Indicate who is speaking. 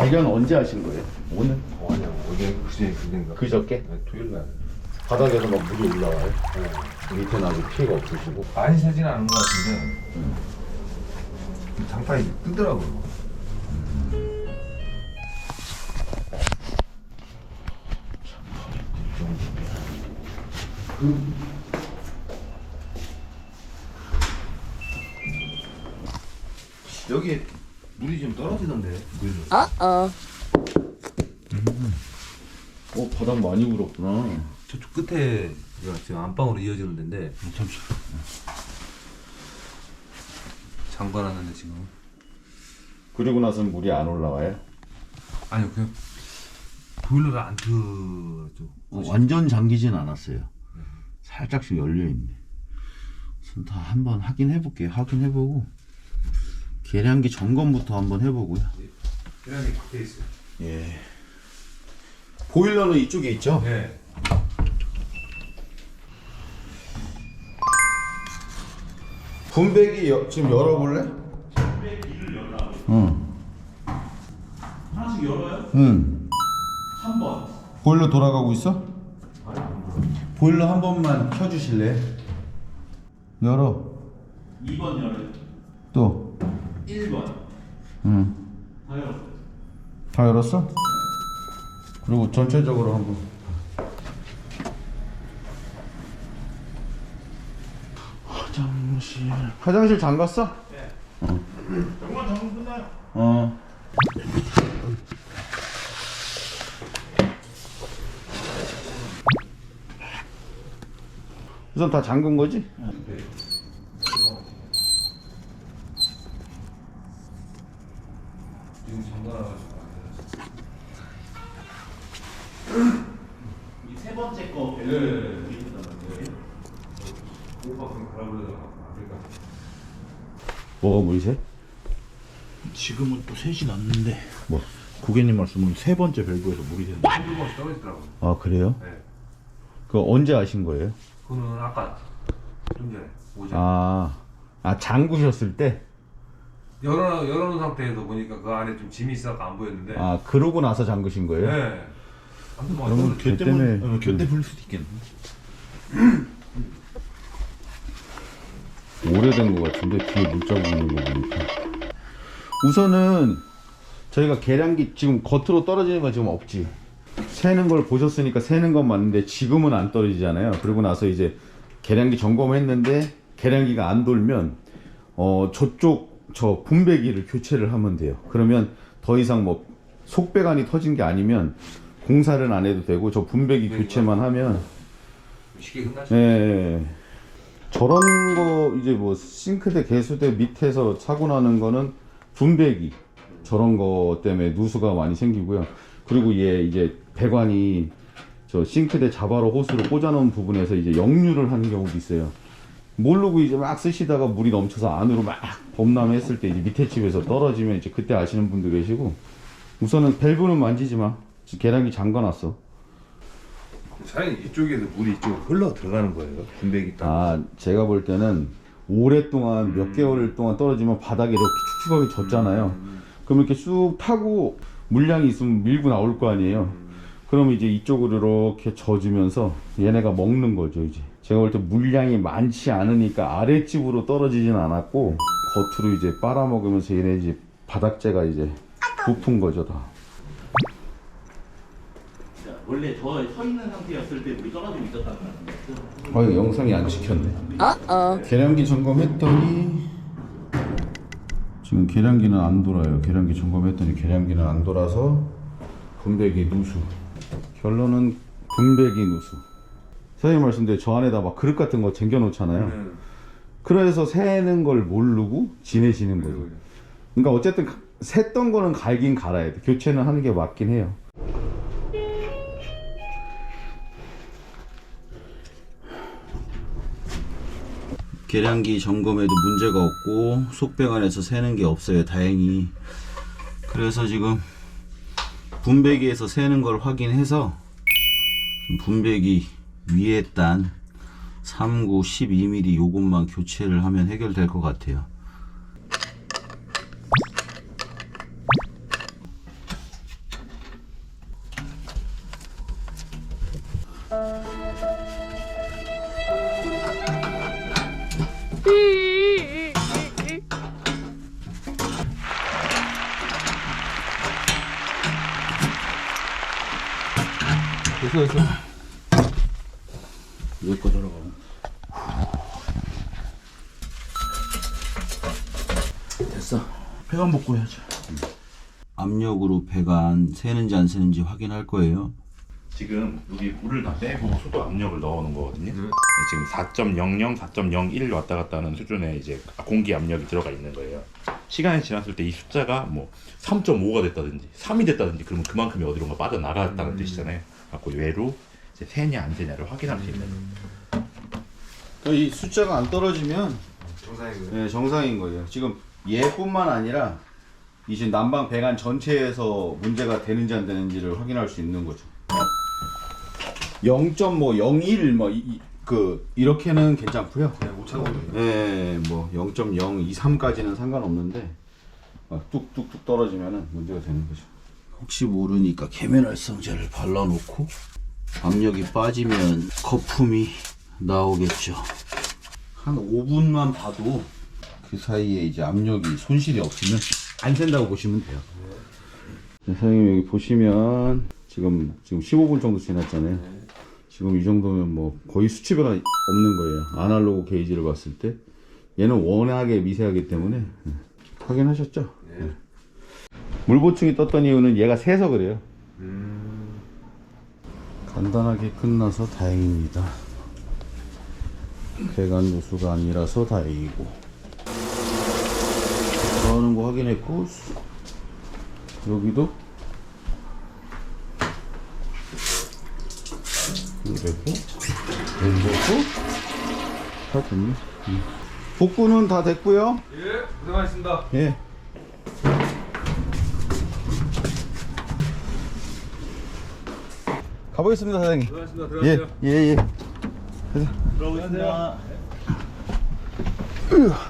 Speaker 1: 발견 언제 하신 거예요? 오늘?
Speaker 2: 아니야 어제 그제 그젠가
Speaker 1: 그저께?
Speaker 2: 네, 토요일 날
Speaker 1: 바닥에서 막 물이 올라와요. 밑에는 아직 피해가 없으시고.
Speaker 2: 많이 새진 않은 것 같은데 장판이 뜨더라고요 여기 물이 좀 떨어지던데 물로
Speaker 3: Uh-oh.
Speaker 1: 어, 바닥 많이 울었구나.
Speaker 2: 저쪽 끝에 지금 안방으로 이어지는 데인데
Speaker 1: 잠시.
Speaker 2: 잠궈놨는데 지금
Speaker 1: 그리고 나서는 물이 안 올라와요?
Speaker 2: 아니요 그냥 보일러가 안 틀었죠
Speaker 1: 어, 완전 잠기진 않았어요. 살짝씩 열려 있네. 우선 다 한번 확인해 볼게요. 확인해 보고 계량기 점검부터 한번 해보고요.
Speaker 2: 계란이 밖에 있어요
Speaker 1: 예. 보일러는 이쪽에 있죠?
Speaker 2: 네
Speaker 1: 분배기 여, 지금 열어볼래? 응.
Speaker 4: 하나씩 열어요?
Speaker 1: 응.
Speaker 4: 3번.
Speaker 1: 보일러 돌아가고 있어? 보일러 한 번만 켜주실래? 열어.
Speaker 4: 2번 열어요.
Speaker 1: 또.
Speaker 4: 1번.
Speaker 1: 응.
Speaker 4: 다 열었어요.
Speaker 1: 다 열었어? 그리고 전체적으로 한번. 화장실. 화장실 잠갔어?
Speaker 4: 정말 정문 끝나요.
Speaker 1: 어. 우선 다 잠근 거지?
Speaker 2: 지금 잠궈놔가지고
Speaker 4: 이 세 번째 거
Speaker 2: 네.
Speaker 4: 벨트 밑에 나가는 거예요.
Speaker 2: 오빠 그럼 갈아버리다가 아프리카
Speaker 1: 뭐가 물세?
Speaker 4: 지금은 또 셋이 났는데
Speaker 1: 뭐?
Speaker 4: 고객님 말씀은 세 번째 밸브에서 물이 새는
Speaker 2: 한두번씩 떨어지더라고요
Speaker 1: 아 그래요?
Speaker 2: 네
Speaker 1: 그 언제 아신 거예요?
Speaker 2: 그거는 아까 좀 전에 오전
Speaker 1: 아, 아 잠그셨을 때?
Speaker 2: 열어, 열어놓은 상태에서 보니까 그 안에 좀 짐이 있어서 안 보였는데
Speaker 1: 아 그러고 나서 잠그신 거예요?
Speaker 2: 네 아무튼 뭐
Speaker 1: 그러면 교그
Speaker 4: 때문에
Speaker 1: 때문에-
Speaker 4: 어, 교때 불릴 수도 있겠네.
Speaker 1: 오래된 것 같은데 뒤에 물자국 있는 거 보니까. 우선은 저희가 계량기 지금 겉으로 떨어지는 건 지금 없지. 새는 걸 보셨으니까 새는 건 맞는데 지금은 안 떨어지잖아요. 그리고 나서 이제 계량기 점검했는데 계량기가 안 돌면 어 저쪽 저 분배기를 교체를 하면 돼요. 그러면 더 이상 뭐 속배관이 터진 게 아니면 공사를 안 해도 되고 저 분배기 교체만 하면
Speaker 2: 쉽게 끝나죠
Speaker 1: 예. 저런 거 이제 뭐 싱크대 개수대 밑에서 사고 나는 거는 분배기 저런 거 때문에 누수가 많이 생기고요. 그리고 얘 이제 배관이 저 싱크대 자바로 호스로 꽂아놓은 부분에서 이제 역류를 하는 경우도 있어요. 모르고 이제 막 쓰시다가 물이 넘쳐서 안으로 막 범람했을 때 이제 밑에 집에서 떨어지면 이제 그때 아시는 분도 계시고 우선은 밸브는 만지지 마. 계량기 잠가놨어.
Speaker 2: 사장님 이쪽에서 물이 이쪽으로 흘러 들어가는 거예요 분배기 딱
Speaker 1: 아, 제가 볼 때는 오랫동안 몇 개월 동안 떨어지면 바닥에 이렇게 축축하게 젖잖아요. 그럼 이렇게 쑥 타고 물량이 있으면 밀고 나올 거 아니에요. 그럼 이제 이쪽으로 이렇게 젖으면서 얘네가 먹는 거죠, 이제. 제가 볼 때 물량이 많지 않으니까 아랫집으로 떨어지진 않았고 겉으로 이제 빨아먹으면서 얘네 이제 바닥재가 이제 부푼 거죠, 다.
Speaker 4: 자, 원래 저서 있는 상태였을 때 물이 떨어지고 있었다는 거 같은데.
Speaker 1: 아, 이거 영상이 안 찍혔네.
Speaker 3: Uh-oh.
Speaker 1: 계량기 점검했더니 지금 계량기는 안 돌아요. 계량기 점검했더니 계량기는 안 돌아서 분배기 누수. 결론은 분배기 누수. 선생님 말씀대로 저 안에다 막 그릇 같은 거 쟁겨 놓잖아요.
Speaker 2: 네.
Speaker 1: 그래서 새는 걸 모르고 지내시는 거죠. 그러니까 어쨌든 가- 샜던 거는 갈긴 갈아야 돼. 교체는 하는 게 맞긴 해요. 계량기 점검에도 문제가 없고 속배관에서 새는 게 없어요. 다행히. 그래서 지금 분배기에서 새는 걸 확인해서 분배기 위에 단 39, 12mm 요것만 교체를 하면 해결될 것 같아요.
Speaker 3: 됐어 됐어 여기까지 들어가고? 됐어. 배관 복구 해야죠 압력으로 배관 새는지 안 새는지 확인할 거예요.
Speaker 5: 지금 여기 물을 다 빼고 수도 압력을 넣어놓은 거거든요. 네, 지금 4.00, 4.01 왔다 갔다 하는 수준의 이제 공기 압력이 들어가 있는 거예요. 시간이 지났을 때 이 숫자가 뭐 3.5가 됐다든지 3이 됐다든지 그러면 그만큼이 어디론가 빠져나갔다는 뜻이잖아요. 갖고 외로 이제 새냐 안 새냐를 확인할 수 있는.
Speaker 1: 그러니까 이 숫자가 안 떨어지면
Speaker 2: 정상이고요.
Speaker 1: 네, 정상인 거예요. 지금 얘뿐만 아니라 이제 난방 배관 전체에서 문제가 되는지 안 되는지를 확인할 수 있는 거죠. 0.01뭐그 이렇게는 괜찮고요.
Speaker 2: 네, 못 차거든요.
Speaker 1: 네, 뭐 0.023까지는 상관없는데 막 뚝뚝뚝 떨어지면은 문제가 되는 거죠.
Speaker 3: 혹시 모르니까 계면활성제를 발라놓고 압력이 빠지면 거품이 나오겠죠.
Speaker 1: 한 5분만 봐도 그 사이에 이제 압력이 손실이 없으면 안 샌다고 보시면 돼요. 네, 사장님 여기 보시면 지금 지금 15분 정도 지났잖아요. 지금 이 정도면 뭐 거의 수치가 없는 거예요. 아날로그 게이지를 봤을 때 얘는 워낙에 미세하기 때문에 네. 확인하셨죠? 네. 물 보충이 떴던 이유는 얘가 새서 그래요. 간단하게 끝나서 다행입니다. 배관 누수가 아니라서 다행이고 나오는 거 확인했고 여기도 이랬고 이랬고 다 됐네 음. 복구는 다 됐고요
Speaker 2: 예, 고생하셨습니다.
Speaker 1: 예 가보겠습니다 사장님
Speaker 2: 고생하셨습니다. 들어가세요.
Speaker 1: 예예예
Speaker 4: 들어오겠습니다.
Speaker 1: 으.